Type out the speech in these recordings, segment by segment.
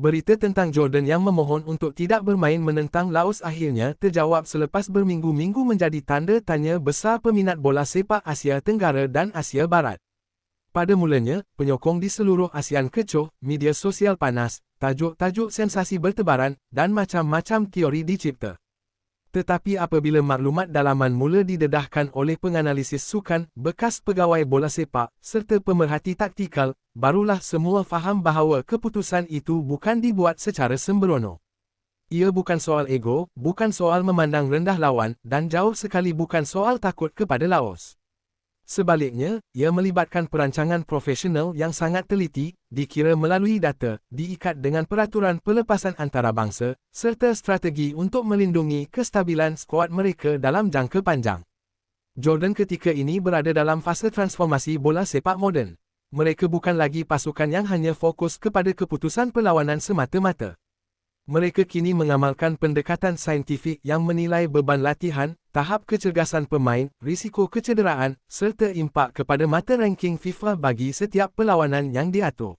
Berita tentang Jordan yang memohon untuk tidak bermain menentang Laos akhirnya terjawab selepas berminggu-minggu menjadi tanda tanya besar peminat bola sepak Asia Tenggara dan Asia Barat. Pada mulanya, penyokong di seluruh ASEAN kecoh, media sosial panas, tajuk-tajuk sensasi bertebaran, dan macam-macam teori dicipta. Tetapi apabila maklumat dalaman mula didedahkan oleh penganalisis sukan, bekas pegawai bola sepak, serta pemerhati taktikal, barulah semua faham bahawa keputusan itu bukan dibuat secara sembrono. Ia bukan soal ego, bukan soal memandang rendah lawan, dan jauh sekali bukan soal takut kepada Laos. Sebaliknya, ia melibatkan perancangan profesional yang sangat teliti, dikira melalui data, diikat dengan peraturan pelepasan antarabangsa, serta strategi untuk melindungi kestabilan skuad mereka dalam jangka panjang. Jordan ketika ini berada dalam fasa transformasi bola sepak moden. Mereka bukan lagi pasukan yang hanya fokus kepada keputusan perlawanan semata-mata. Mereka kini mengamalkan pendekatan saintifik yang menilai beban latihan, tahap kecergasan pemain, risiko kecederaan, serta impak kepada mata ranking FIFA bagi setiap perlawanan yang diatur.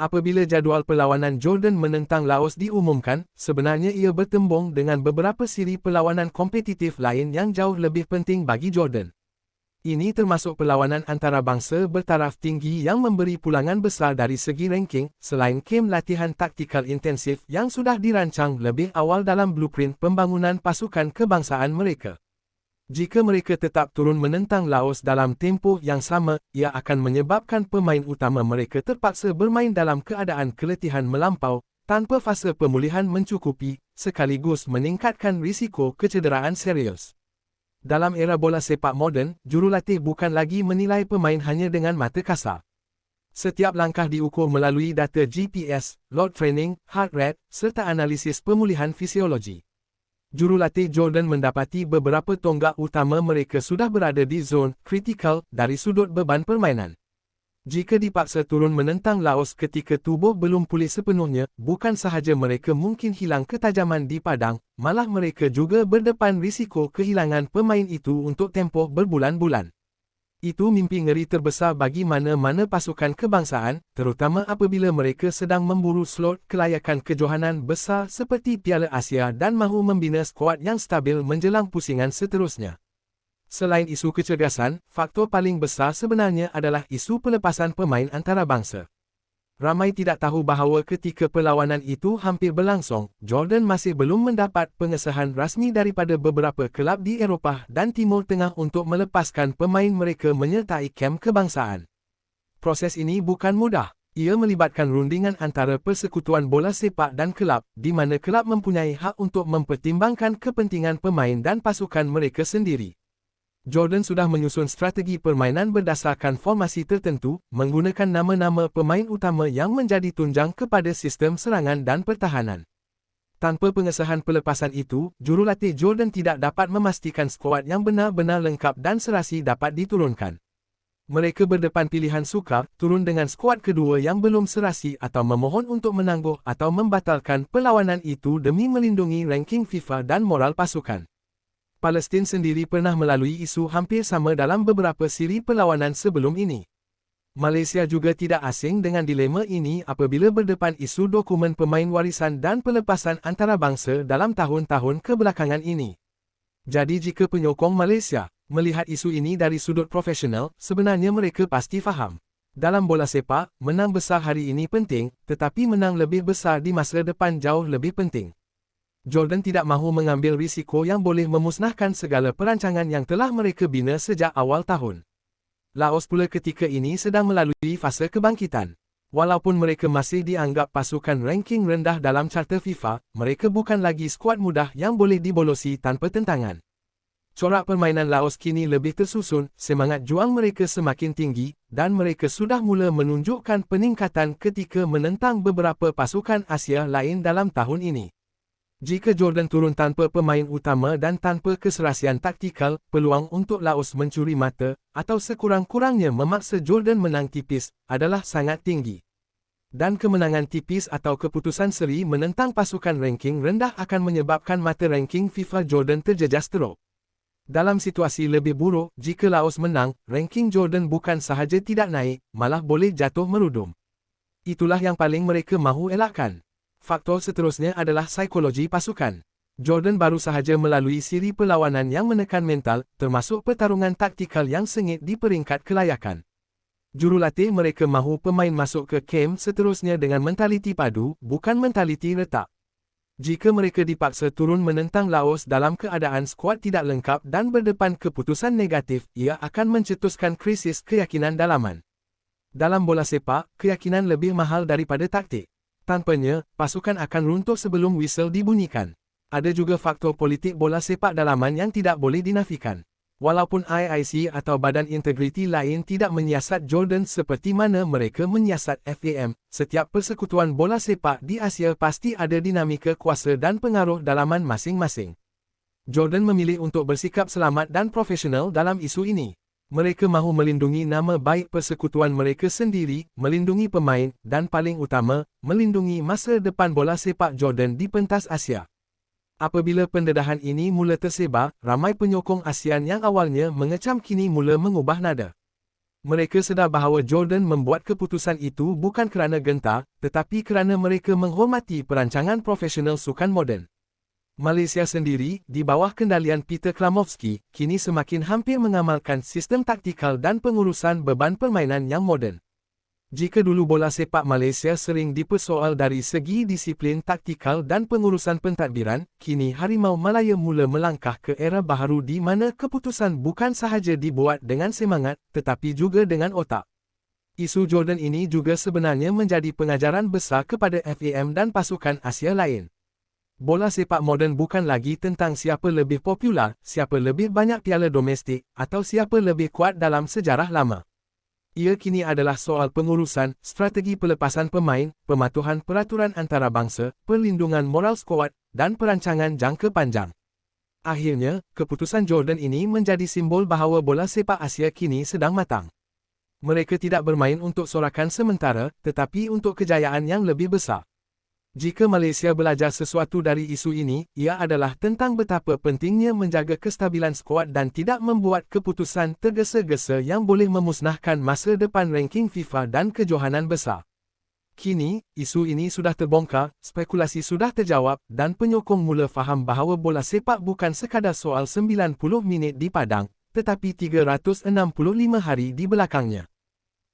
Apabila jadual perlawanan Jordan menentang Laos diumumkan, sebenarnya ia bertembung dengan beberapa siri perlawanan kompetitif lain yang jauh lebih penting bagi Jordan. Ini termasuk perlawanan antarabangsa bertaraf tinggi yang memberi pulangan besar dari segi ranking, selain kem latihan taktikal intensif yang sudah dirancang lebih awal dalam blueprint pembangunan pasukan kebangsaan mereka. Jika mereka tetap turun menentang Laos dalam tempoh yang sama, ia akan menyebabkan pemain utama mereka terpaksa bermain dalam keadaan keletihan melampau, tanpa fasa pemulihan mencukupi, sekaligus meningkatkan risiko kecederaan serius. Dalam era bola sepak moden, jurulatih bukan lagi menilai pemain hanya dengan mata kasar. Setiap langkah diukur melalui data GPS, load training, heart rate, serta analisis pemulihan fisiologi. Jurulatih Jordan mendapati beberapa tonggak utama mereka sudah berada di zon kritikal dari sudut beban permainan. Jika dipaksa turun menentang Laos ketika tubuh belum pulih sepenuhnya, bukan sahaja mereka mungkin hilang ketajaman di padang, malah mereka juga berdepan risiko kehilangan pemain itu untuk tempoh berbulan-bulan. Itu mimpi ngeri terbesar bagi mana-mana pasukan kebangsaan, terutama apabila mereka sedang memburu slot kelayakan kejohanan besar seperti Piala Asia dan mahu membina skuad yang stabil menjelang pusingan seterusnya. Selain isu kecerdasan, faktor paling besar sebenarnya adalah isu pelepasan pemain antarabangsa. Ramai tidak tahu bahawa ketika perlawanan itu hampir berlangsung, Jordan masih belum mendapat pengesahan rasmi daripada beberapa kelab di Eropah dan Timur Tengah untuk melepaskan pemain mereka menyertai kem kebangsaan. Proses ini bukan mudah. Ia melibatkan rundingan antara persekutuan bola sepak dan kelab, di mana kelab mempunyai hak untuk mempertimbangkan kepentingan pemain dan pasukan mereka sendiri. Jordan sudah menyusun strategi permainan berdasarkan formasi tertentu, menggunakan nama-nama pemain utama yang menjadi tunjang kepada sistem serangan dan pertahanan. Tanpa pengesahan pelepasan itu, jurulatih Jordan tidak dapat memastikan skuad yang benar-benar lengkap dan serasi dapat diturunkan. Mereka berdepan pilihan sukar, turun dengan skuad kedua yang belum serasi atau memohon untuk menangguh atau membatalkan perlawanan itu demi melindungi ranking FIFA dan moral pasukan. Palestin sendiri pernah melalui isu hampir sama dalam beberapa siri perlawanan sebelum ini. Malaysia juga tidak asing dengan dilema ini apabila berdepan isu dokumen pemain warisan dan pelepasan antarabangsa dalam tahun-tahun kebelakangan ini. Jadi jika penyokong Malaysia melihat isu ini dari sudut profesional, sebenarnya mereka pasti faham. Dalam bola sepak, menang besar hari ini penting, tetapi menang lebih besar di masa depan jauh lebih penting. Jordan tidak mahu mengambil risiko yang boleh memusnahkan segala perancangan yang telah mereka bina sejak awal tahun. Laos pula ketika ini sedang melalui fase kebangkitan. Walaupun mereka masih dianggap pasukan ranking rendah dalam carta FIFA, mereka bukan lagi skuad mudah yang boleh dibolosi tanpa tentangan. Corak permainan Laos kini lebih tersusun, semangat juang mereka semakin tinggi, dan mereka sudah mula menunjukkan peningkatan ketika menentang beberapa pasukan Asia lain dalam tahun ini. Jika Jordan turun tanpa pemain utama dan tanpa keserasian taktikal, peluang untuk Laos mencuri mata, atau sekurang-kurangnya memaksa Jordan menang tipis, adalah sangat tinggi. Dan kemenangan tipis atau keputusan seri menentang pasukan ranking rendah akan menyebabkan mata ranking FIFA Jordan terjejas teruk. Dalam situasi lebih buruk, jika Laos menang, ranking Jordan bukan sahaja tidak naik, malah boleh jatuh merudum. Itulah yang paling mereka mahu elakkan. Faktor seterusnya adalah psikologi pasukan. Jordan baru sahaja melalui siri perlawanan yang menekan mental, termasuk pertarungan taktikal yang sengit di peringkat kelayakan. Jurulatih mereka mahu pemain masuk ke kem seterusnya dengan mentaliti padu, bukan mentaliti retak. Jika mereka dipaksa turun menentang Laos dalam keadaan skuad tidak lengkap dan berdepan keputusan negatif, ia akan mencetuskan krisis keyakinan dalaman. Dalam bola sepak, keyakinan lebih mahal daripada taktik. Tanpanya, pasukan akan runtuh sebelum whistle dibunyikan ada juga faktor politik bola sepak dalaman yang tidak boleh dinafikan. Walaupun IIC atau Badan Integriti lain tidak menyiasat Jordan seperti mana mereka menyiasat FAM, setiap persekutuan bola sepak di Asia pasti ada dinamika kuasa dan pengaruh dalaman masing-masing. Jordan memilih untuk bersikap selamat dan profesional dalam isu ini. Mereka mahu melindungi nama baik persekutuan mereka sendiri, melindungi pemain, dan paling utama, melindungi masa depan bola sepak Jordan di pentas Asia. Apabila pendedahan ini mula tersebar, ramai penyokong ASEAN yang awalnya mengecam kini mula mengubah nada. Mereka sedar bahawa Jordan membuat keputusan itu bukan kerana gentar, tetapi kerana mereka menghormati perancangan profesional sukan moden. Malaysia sendiri, di bawah kendalian Peter Klamovski, kini semakin hampir mengamalkan sistem taktikal dan pengurusan beban permainan yang moden. Jika dulu bola sepak Malaysia sering dipersoal dari segi disiplin taktikal dan pengurusan pentadbiran, kini Harimau Malaya mula melangkah ke era baharu di mana keputusan bukan sahaja dibuat dengan semangat, tetapi juga dengan otak. Isu Jordan ini juga sebenarnya menjadi pengajaran besar kepada FAM dan pasukan Asia lain. Bola sepak moden bukan lagi tentang siapa lebih popular, siapa lebih banyak piala domestik, atau siapa lebih kuat dalam sejarah lama. Ia kini adalah soal pengurusan, strategi pelepasan pemain, pematuhan peraturan antarabangsa, perlindungan moral skuad, dan perancangan jangka panjang. Akhirnya, keputusan Jordan ini menjadi simbol bahawa bola sepak Asia kini sedang matang. Mereka tidak bermain untuk sorakan sementara, tetapi untuk kejayaan yang lebih besar. Jika Malaysia belajar sesuatu dari isu ini, ia adalah tentang betapa pentingnya menjaga kestabilan skuad dan tidak membuat keputusan tergesa-gesa yang boleh memusnahkan masa depan ranking FIFA dan kejohanan besar. Kini, isu ini sudah terbongkar, spekulasi sudah terjawab dan penyokong mula faham bahawa bola sepak bukan sekadar soal 90 minit di padang, tetapi 365 hari di belakangnya.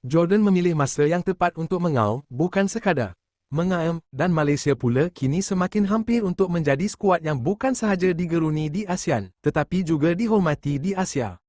Jordan memilih masa yang tepat untuk mengaum, bukan sekadar Mengaem dan Malaysia pula kini semakin hampir untuk menjadi skuad yang bukan sahaja digeruni di ASEAN, tetapi juga dihormati di Asia.